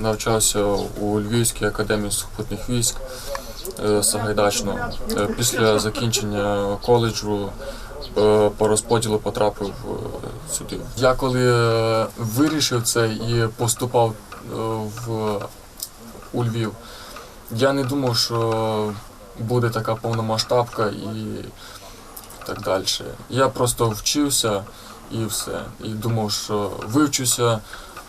навчався у Львівській академії сухопутних військ е, Сагайдачного. Е, Після закінчення коледжу е, по розподілу потрапив сюди. Я коли вирішив це і поступав в у Львів, я не думав, що буде така повномасштабка і так далі. Я просто вчився і все. І думав, що вивчуся.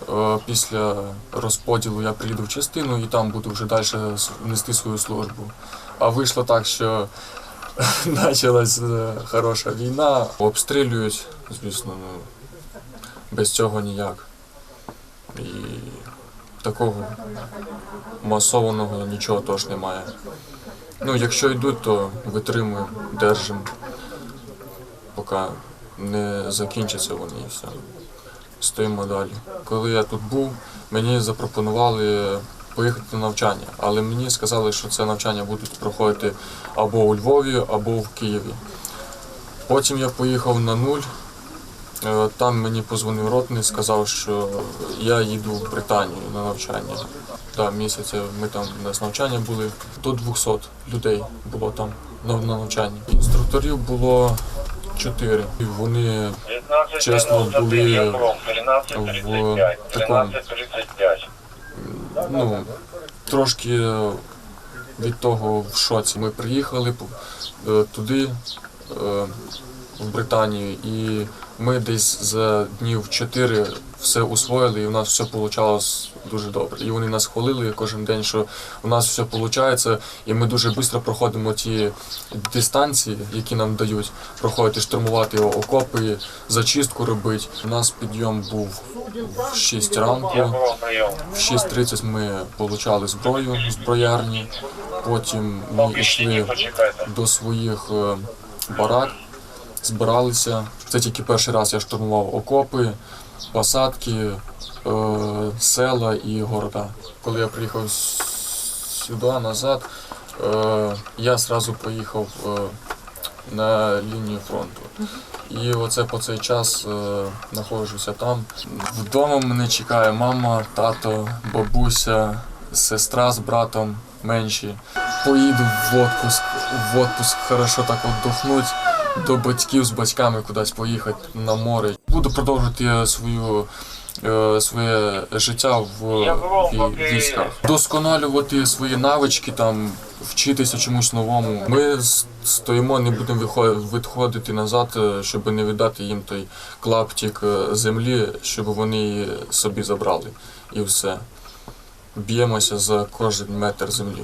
Е, Після розподілу я приїду в частину і там буду вже далі нести свою службу. А вийшло так, що почалась е, хороша війна, обстрілюють, звісно, ну, без цього ніяк. І такого масованого нічого теж немає. Ну, якщо йдуть, то витримуємо, держимо, поки не закінчаться вони і все. Стоїмо далі. Коли я тут був, мені запропонували поїхати на навчання, але мені сказали, що це навчання будуть проходити або у Львові, або в Києві. Потім я поїхав на нуль. Е, Там мені позвонив ротний, сказав, що я їду в Британію на навчання. Да, місяця ми там нас навчання були. До 200 людей було там на навчанні. Інструкторів було чотири. І Вони Чесно, були в такому ну, трошки від того в шоці. Ми приїхали е, туди, е, в Британію, і ми десь за днів чотири все усвоїли, і у нас все вийшло дуже добре. І вони нас хвалили кожен день, що у нас все виходить, і ми дуже швидко проходимо ті дистанції, які нам дають, проходити, штурмувати окопи, зачистку робити. У нас підйом був в 6 ранку. В 6.30 ми отримали зброю зброярні, потім ми йшли до своїх е, барак, збиралися. Це тільки перший раз я штурмував окопи, посадки, е, села і города. Коли я приїхав сюди назад, е, я одразу поїхав е, на лінію фронту. І оце по цей час знаходжуся там. Вдома мене чекає мама, тато, бабуся, сестра з братом менші. Поїду в отпуск, в отпуск хорошо так віддохнути, до батьків з батьками кудись поїхати на море. Буду продовжувати свою. е, Своє життя в військах, досконалювати свої навички, там вчитися чомусь новому. Ми стоїмо, не будемо відходити назад, е, щоб не віддати їм той клаптик е, землі, щоб вони її собі забрали. І все. Б'ємося за кожен метр землі.